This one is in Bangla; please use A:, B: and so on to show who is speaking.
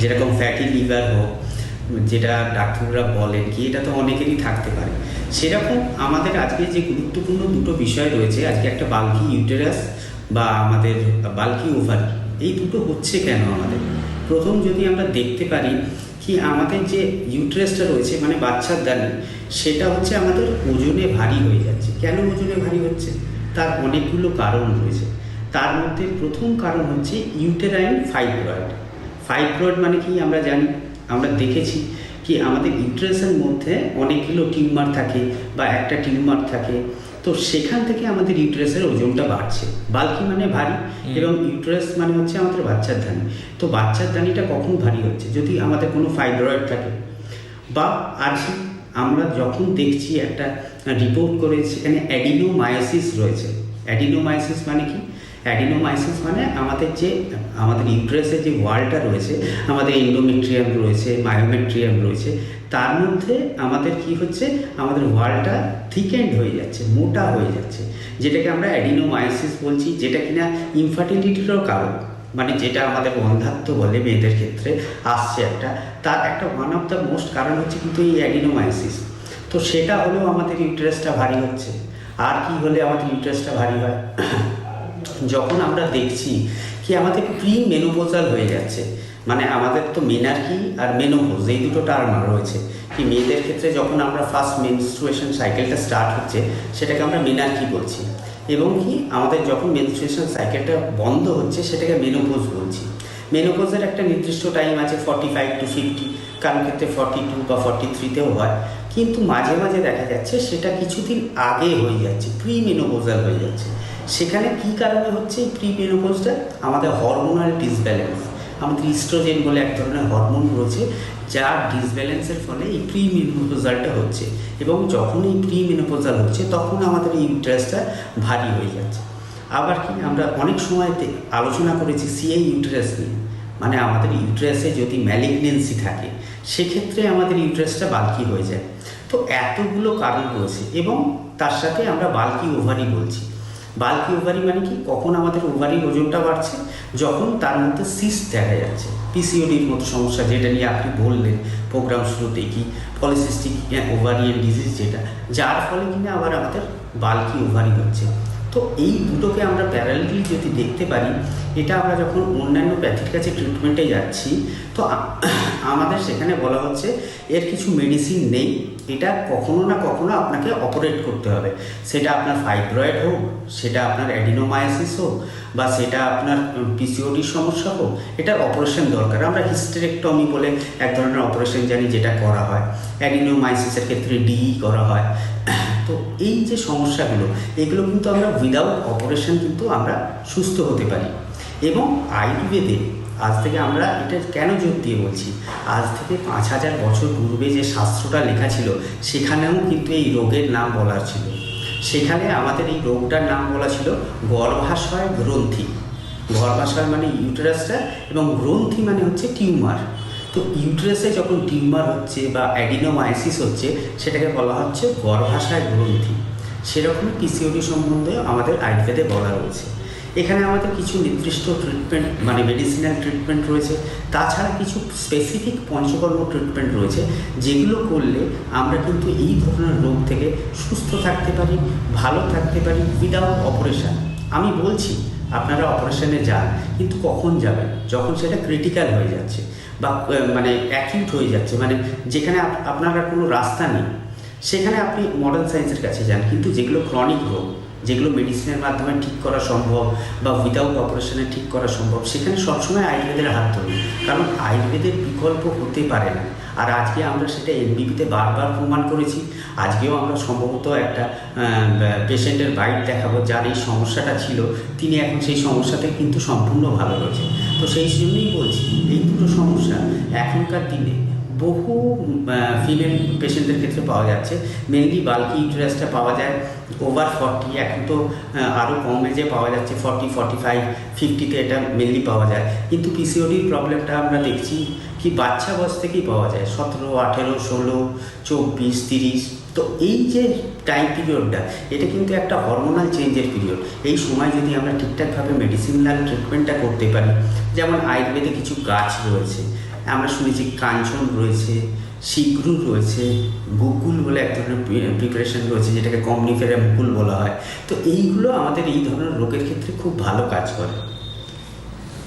A: যেরকম ফ্যাটি লিভার হোক, যেটা ডাক্তাররা বলেন কি, এটা তো অনেকেরই থাকতে পারে। সেরকম আমাদের আজকে যে গুরুত্বপূর্ণ দুটো বিষয় রয়েছে, আজকে একটা বাল্কি ইউটেরাস বা আমাদের বাল্কি ওভার এই দুটো হচ্ছে কেন আমাদের? প্রথম যদি আমরা দেখতে পারি কি আমাদের যে ইউট্রেসটা রয়েছে মানে বাচ্চার দানি সেটা হচ্ছে আমাদের ওজনে ভারী হয়ে যাচ্ছে। কেন ওজনে ভারী হচ্ছে? তার অনেকগুলো কারণ রয়েছে। তার মধ্যে প্রথম কারণ হচ্ছে ইউটেরাইন ফাইব্রয়েড ফাইব্রয়েড মানে কি আমরা জানি? আমরা দেখেছি কি আমাদের ইউট্রেসের মধ্যে অনেকগুলো টিউমার থাকে বা একটা টিউমার থাকে। তো সেখান থেকে আমাদের ইউট্রেসের ওজনটা বাড়ছে। বাল্কি মানে ভারী এবং ইউট্রেস মানে হচ্ছে আমাদের বাচ্চার ধানি তো বাচ্চার ধানিটা কখন ভারী হচ্ছে? যদি আমাদের কোনো ফাইব্রয়েড থাকে বা আর কি আমরা যখন দেখছি একটা রিপোর্ট করে সেখানে অ্যাডিনোমায়োসিস রয়েছে। অ্যাডিনোমায়োসিস মানে কি? অ্যাডিনোমাইসিস মানে আমাদের যে, আমাদের ইউট্রেসের যে ওয়ালটা রয়েছে, আমাদের এন্ডোমেট্রিয়াম রয়েছে মায়োমেট্রিয়াম রয়েছে, তার মধ্যে আমাদের কি হচ্ছে, আমাদের ওয়ালটা থিকেন্ড হয়ে যাচ্ছে, মোটা হয়ে যাচ্ছে। যেটাকে আমরা অ্যাডিনোমাইসিস বলছি, যেটা কিনা ইনফার্টিলিটিরও কারণ মানে যেটা আমাদের বন্ধাত্ম বলে মেয়েদের ক্ষেত্রে আসছে একটা, তার একটা ওয়ান অফ দ্য মোস্ট কারণ হচ্ছে কিন্তু এই অ্যাডিনোমাইসিস। তো সেটা হলেও আমাদের ইন্টারেস্টটা ভারী হচ্ছে। আর কি হলে আমাদের ইন্টারেস্টটা ভারী হয়? যখন আমরা দেখছি কি আমাদের প্রি মেনোপোজাল হয়ে যাচ্ছে মানে আমাদের তো মেনার্কি আর মেনোপোজ এই দুটো টার্ম রয়েছে, কি মেয়েদের ক্ষেত্রে যখন আমরা ফার্স্ট মেনস্ট্রুয়েশন সাইকেলটা স্টার্ট হচ্ছে, সেটাকে আমরা মেনার্কি বলছি। এবং কি আমাদের যখন মেনস্ট্রুয়েশন সাইকেলটা বন্ধ হচ্ছে, সেটাকে মেনোপোজ বলছি। মেনোপোজের একটা নির্দিষ্ট টাইম আছে ফর্টি ফাইভ টু ফিফটি কারণ ক্ষেত্রে ফর্টি টু বা ফর্টি থ্রিতেও হয়। কিন্তু মাঝে মাঝে দেখা যাচ্ছে সেটা কিছুদিন আগে হয়ে যাচ্ছে প্রি মেনোপোজাল হয়ে যাচ্ছে। সেখানে কি কারণে হচ্ছে এই প্রি মেনোপোজটা আমাদের হরমোনাল ডিসব্যালেন্স আমাদের ইস্ট্রোজেন বলে এক ধরনের হরমোন রয়েছে, যার ডিসব্যালেন্সের ফলে এই প্রি মেনোপোজালটা হচ্ছে। এবং যখন এই প্রি মেনোপোজাল হচ্ছে, তখন আমাদের এই ইন্টারেস্টটা ভারী হয়ে যাচ্ছে। আবার কি, আমরা অনেক সময়তে আলোচনা করেছি সিএ ইউটারাস নিয়ে। মানে আমাদের ইউটারাসে যদি ম্যালিগনেন্সি থাকে, সেক্ষেত্রে আমাদের ইউটারাসটা বালকি হয়ে যায়। তো এতগুলো কারণ রয়েছে এবং তার সাথে আমরা বাল্কি ওভারি বলছি। বালকি ওভারি মানে কি, কখন আমাদের ওভারির ওজনটা বাড়ছে, যখন তার মধ্যে সিস্ট দেখা যাচ্ছে। পিসিওডির মতো সমস্যা, যেটা নিয়ে আপনি বললেন প্রোগ্রাম শুরুতে কি পলিসিস্টিক ওভারিয়ান ডিজিজ যেটা, যার ফলে কিনা আবার আমাদের বাল্কি ওভারি হচ্ছে। তো এই দুটোকে আমরা প্যারালিটি যদি দেখতে পারি, এটা আমরা যখন অন্যান্য প্যাথির কাছে ট্রিটমেন্টে যাচ্ছি, তো আমাদের সেখানে বলা হচ্ছে এর কিছু মেডিসিন নেই। এটা কখনো না কখনো আপনাকে অপারেট করতে হবে। সেটা আপনার ফাইব্রয়েড হোক, সেটা আপনার অ্যাডিনোমায়াসিস হোক, বা সেটা আপনার পিসিওডির সমস্যা হোক, এটার অপারেশন দরকার। আমরা হিস্টেরেক্টমি বলে এক ধরনের অপারেশন জানি যেটা করা হয়। অ্যাডিনোমাইসিসের ক্ষেত্রে ডিই করা হয়। তো এই যে সমস্যাগুলো, এগুলো কিন্তু আমরা উইদাউট অপারেশন কিন্তু আমরা সুস্থ হতে পারি। এবং আয়ুর্বেদে আজ থেকে আমরা এটা কেন জোর দিয়ে বলছি? আজ থেকে পাঁচ হাজার বছর পূর্বে যে শাস্ত্রটা লেখা ছিল, সেখানেও কিন্তু এই রোগের নাম বলা ছিল। সেখানে আমাদের এই রোগটার নাম বলা ছিল গর্ভাশয় গ্রন্থি। গর্ভাশয় মানে ইউটেরাসটা এবং গ্রন্থি মানে হচ্ছে টিউমার। তো ইউটেরাসে যখন টিউমার হচ্ছে বা অ্যাডিনোমাইসিস হচ্ছে, সেটাকে বলা হচ্ছে গর্ভাশয় গ্রন্থি। সেরকমই পিসিওডি সম্বন্ধে আমাদের আয়ুর্বেদে বলা রয়েছে। এখানে আমাদের কিছু নির্দিষ্ট ট্রিটমেন্ট মানে মেডিসিনাল ট্রিটমেন্ট রয়েছে। তাছাড়া কিছু স্পেসিফিক পঞ্চকর্ম ট্রিটমেন্ট রয়েছে, যেগুলো করলে আমরা কিন্তু এই ধরনের রোগ থেকে সুস্থ থাকতে পারি, ভালো থাকতে পারি উইদাউট অপারেশন আমি বলছি, আপনারা অপারেশানে যান, কিন্তু কখন যাবেন? যখন সেটা ক্রিটিক্যাল হয়ে যাচ্ছে। বা মানে অ্যাকিউট হয়ে যাচ্ছে। মানে যেখানে আপনার আর কোনো রাস্তা নেই, সেখানে আপনি মডার্ন সায়েন্সের কাছে যান। কিন্তু যেগুলো ক্রনিক রোগ, যেগুলো মেডিসিনের মাধ্যমে ঠিক করা সম্ভব বা উইদাউট অপারেশনে ঠিক করা সম্ভব, সেখানে সবসময় আয়ুর্বেদের হাত ধরি কারণ আয়ুর্বেদের বিকল্প হতে পারে না। আর আজকে আমরা সেটা এমবিপিতে বারবার প্রমাণ করেছি। আজকেও আমরা সম্ভবত একটা পেশেন্টের বাইট দেখাবো, যার এই সমস্যাটা ছিল। তিনি এখন সেই সমস্যাতে কিন্তু সম্পূর্ণ ভালো রয়েছে তো সেই জন্যই বলছি, এই দুটো সমস্যা এখনকার দিনে বহু ফিমেল পেশেন্টদের ক্ষেত্রে পাওয়া যাচ্ছে। মেনলি বাল্কি ইউটেরাসটা পাওয়া যায় ওভার ফর্টি এখন তো আরও কম এজে পাওয়া যাচ্ছে ফর্টি ফর্টি ফাইভ ফিফটিতে এটা মেনলি পাওয়া যায়। কিন্তু পিসিওডির প্রবলেমটা আমরা দেখছি কি বাচ্চা বয়স থেকেই পাওয়া যায়, সতেরো, আঠেরো, ষোলো, চব্বিশ, তিরিশ। তো এই যে টাইম পিরিয়ডটা এটা কিন্তু একটা হরমোনাল চেঞ্জের পিরিয়ড এই সময় যদি আমরা ঠিকঠাকভাবে মেডিসিনাল ট্রিটমেন্টটা করতে পারি, যেমন আয়ুর্বেদে কিছু গাছ রয়েছে, আমরা শুনেছি কাঞ্চন রয়েছে, শিগ্রু রয়েছে বকুল বলে এক ধরনের প্রিপারেশন রয়েছে, যেটাকে কমনিফেরা মুকুল বলা হয়। তো এইগুলো আমাদের এই ধরনের রোগের ক্ষেত্রে খুব ভালো কাজ করে।